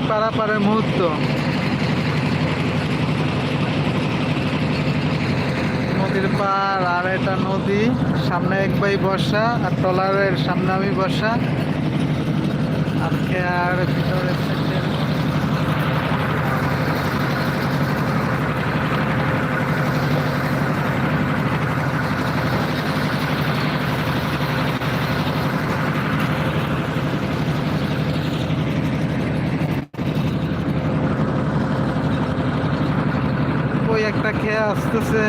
নদী পারাপারের মুহূর্ত। নদীর পার আর এটা নদী, সামনে এক ভাই বসা আর ট্রলারের সামনে আমি বসা। আর ভিতরে সেকশন। ওই একটা খেয়া আসতেছে।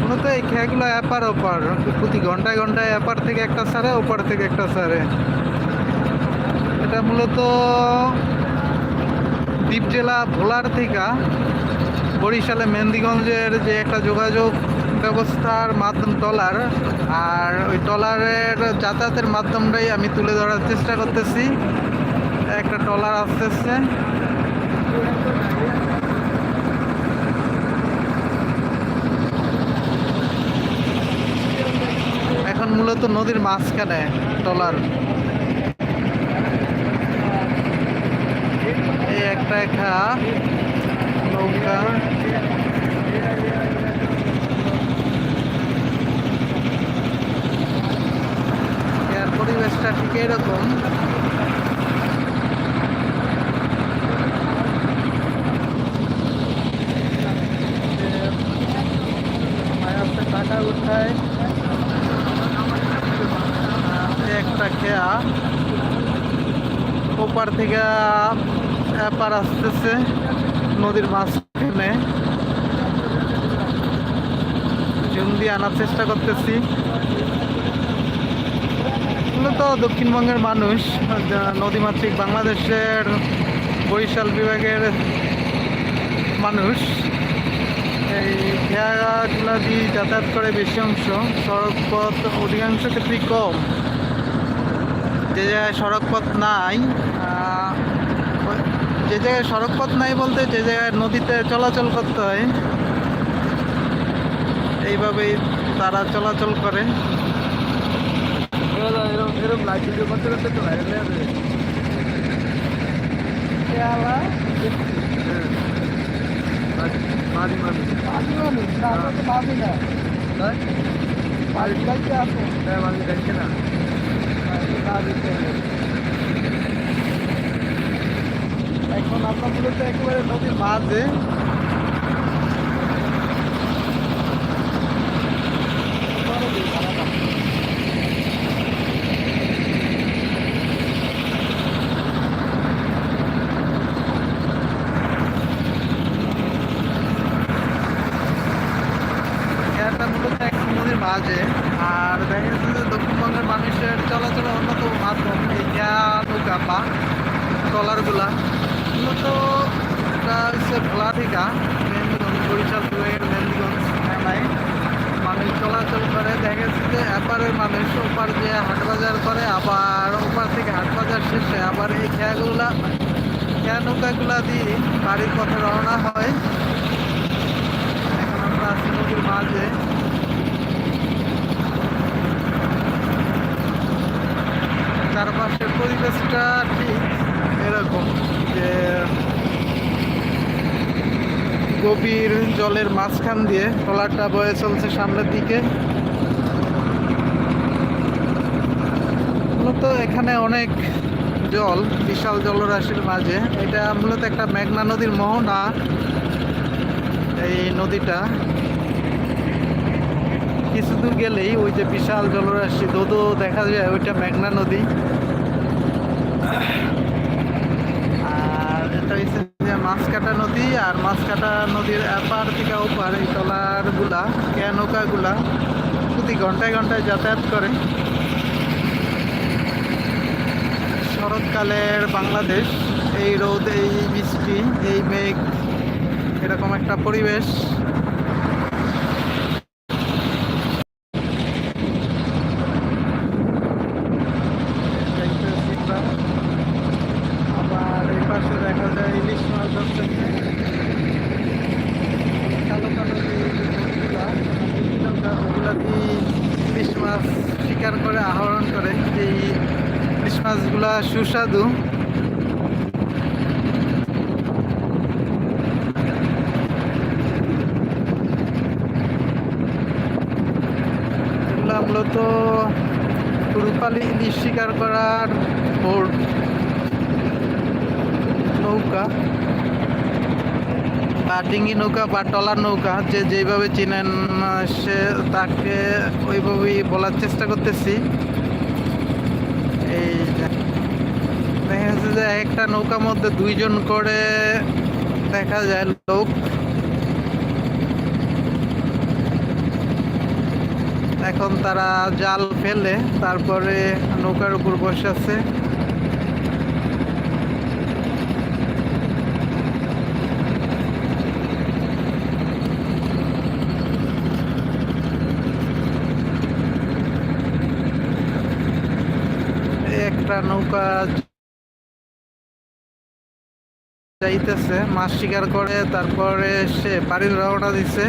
মূলত এই খেয়াগুলো এপার ওপার, প্রতি ঘন্টায় ঘন্টায় এপার থেকে একটা সারে, ওপার থেকে একটা সারে। এটা মূলত দ্বীপ জেলা ভোলার থেকে বরিশালে মেহেন্দিগঞ্জের যে একটা যোগাযোগ ব্যবস্থার মাধ্যম টলার, আর ওই টলারের যাতায়াতের মাধ্যমটাই আমি তুলে ধরার চেষ্টা করতেছি। একটা টলার আসতেছে এখন মূলত নদীর মাঝখানে টলার এই একটা এখা নৌকা। পরিবেশটা ঠিক এরকম মায়াতে টাকা উঠায় এই একটা খেয়া ওপার থেকে এপার আসতেছে নদীর মাঝখানে। জুম দিয়ে আনার চেষ্টা করতেছি। মূলত দক্ষিণবঙ্গের মানুষ নদীমাতৃক বাংলাদেশের বরিশাল বিভাগের মানুষ, এই খেয়াগুলা দিয়ে যাতায়াত করে বেশি অংশ, সড়ক পথ অধিকাংশ ক্ষেত্রেই কম। যে জায়গায় সড়ক পথ নাই যে জায়গায় সড়ক পথ নাই বলতে যে জায়গায় নদীতে চলাচল করতে হয় এইভাবেই তারা চলাচল করে। হয়ে মানুষ তাই? হ্যাঁ, মাঝি দেখছে না। এখন আমরা মূলত একেবারে নদীর মাঝে মূলত এখন নদীর মাঝে আর দেখা মানুষের চলাচলের অন্যতম মাধ্যম এই নৌকা বা ট্রলারগুলা, মূলত এটা হচ্ছে ভোলা থেকে মেহেন্দিগঞ্জ বরিশাল বিভাগের মেহেন্দিগঞ্জ মেলায় মানুষ চলাচল করে, দেখা যাচ্ছে যে এপারের মানুষ ওপার যে হাট বাজার করে, আবার ওপার থেকে হাট বাজার শেষে আবার এই খেয়াগুলা, খেয়া নৌকাগুলা দিয়ে বাড়ির পথে রওনা হয়। এখন আমরা আছি নদীর মাঝে। চারপাশের পরিবেশটা ঠিক এরকম যে গভীর জলের মাঝখান দিয়ে ট্রলারটা বয়ে চলছে সামনের দিকে। মূলত এখানে অনেক জল, বিশাল জলরাশির মাঝে। এটা মূলত একটা মেঘনা নদীর মোহনা এই নদীটা। কিছু দূর গেলেই ওই যে বিশাল জলরাশি দোদো দেখা যায়, ওইটা মেঘনা নদী। আর এটা হচ্ছে যে মাছকাটা নদী, আর মাছকাটা নদীর এপার থেকে ওপার এই ট্রলারগুলা কে নৌকাগুলা প্রতি ঘন্টায় ঘন্টায় যাতায়াত করে। শরৎকালের বাংলাদেশ, এই রোদ, এই বৃষ্টি, এই মেঘ, এরকম একটা পরিবেশ। মাছগুলা সুস্বাদু। মূলত রূপালি ইলিশ শিকার করার বোর্ড। নৌকা। বা ডিঙি নৌকা বা টলার নৌকা, যে যেইভাবে চিনেন সে তাকে ওইভাবেই বলার চেষ্টা করতেছি। দেখা যাচ্ছে যে একটা নৌকার মধ্যে দুইজন করে দেখা যায় লোক। এখন তারা জাল ফেলে, তারপরে নৌকার উপর বসে আছে এই একটা নৌকা যাইতেছে, মাছ শিকার করে, তারপরে সে বাড়ির রওনা দিছে।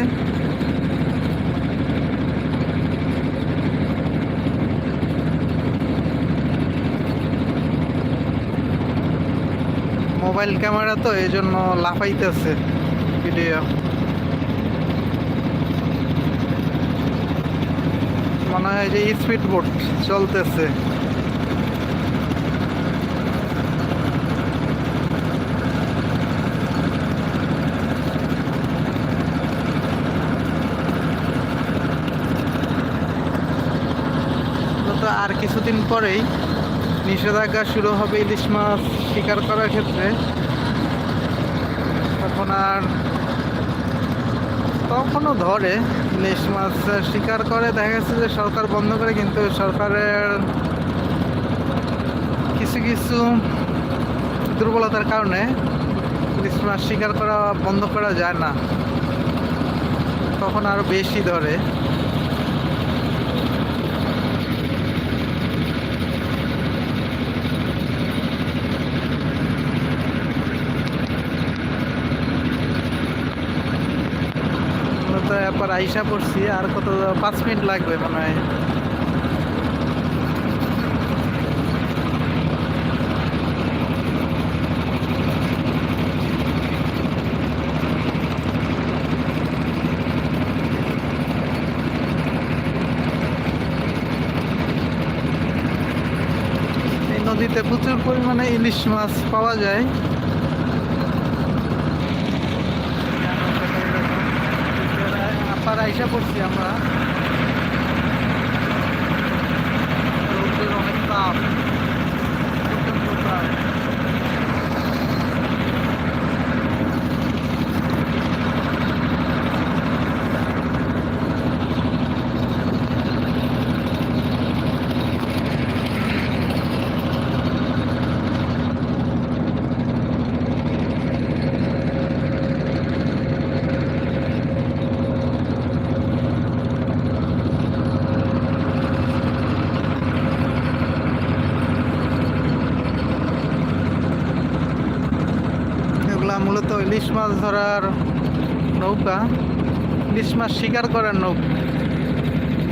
মোবাইল ক্যামেরা তো এই জন্য লাফাইতেছে ভিডিও। মনে হয় যে স্পিড বোট চলতেছে তো আর কিছুদিন পরেই নিষেধাজ্ঞা শুরু হবে ইলিশ মাছ শিকার করার ক্ষেত্রে। তখন আর তখনও ধরে ইলিশ মাছ শিকার করে। দেখা যাচ্ছে যে সরকার বন্ধ করে, কিন্তু সরকারের কিছু কিছু দুর্বলতার কারণে ইলিশ মাছ শিকার করা বন্ধ করা যায় না। তখন আরও বেশি ধরে। মূলত এরপর আইসা পড়ছি, আর কত পাঁচ মিনিট লাগবে মনে হয়। নদীতে প্রচুর পরিমাণে ইলিশ মাছ পাওয়া যায়। আপার আইসা পড়ছি আমরা। অনেক তাপ প্রচণ্ড তাপ। এগুলা মূলত ইলিশ মাছ ধরার নৌকা। ইলিশ মাছ শিকার করার নৌকা।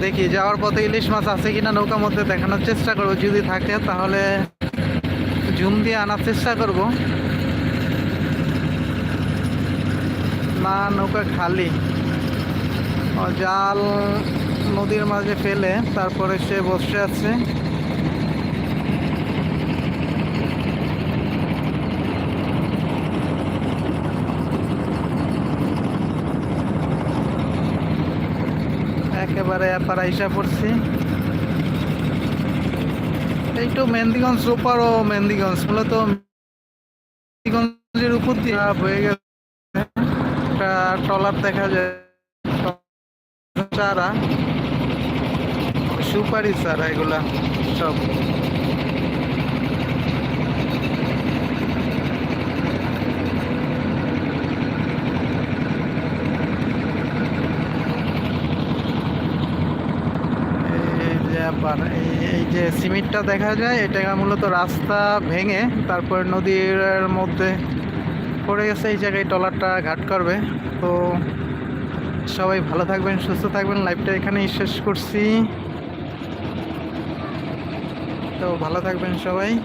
দেখি, যাওয়ার পথে ইলিশ মাছ আছে কিনা নৌকার মধ্যে দেখানোর চেষ্টা করব। যদি থাকে, তাহলে ঝুম দিয়ে আনার চেষ্টা করব। না, নৌকা খালি। জাল নদীর মাঝে ফেলে, তারপরে সে বসে আছে। একেবারে এপারে আইসা পড়ছি। এইটু মেহেন্দিগঞ্জ সুপার ও মেহেন্দিগঞ্জ, মূলত মেহেন্দিগঞ্জের উপর দিয়ে হয়ে গেছে। একটা ট্রলার দেখা যায়। চারা সুপারি চারা এগুলা সব। এই- এই যে সিমেন্টটা দেখা যায়, এটা মূলত রাস্তা ভেঙে তারপর নদীর মধ্যে পড়ে গেছে, এই জায়গায় ট্রলারটা ঘাট করবে। তো সবাই ভালো থাকবেন, সুস্থ থাকবেন লাইফটা এখানেই শেষ করছি। তো ভালো থাকবেন সবাই।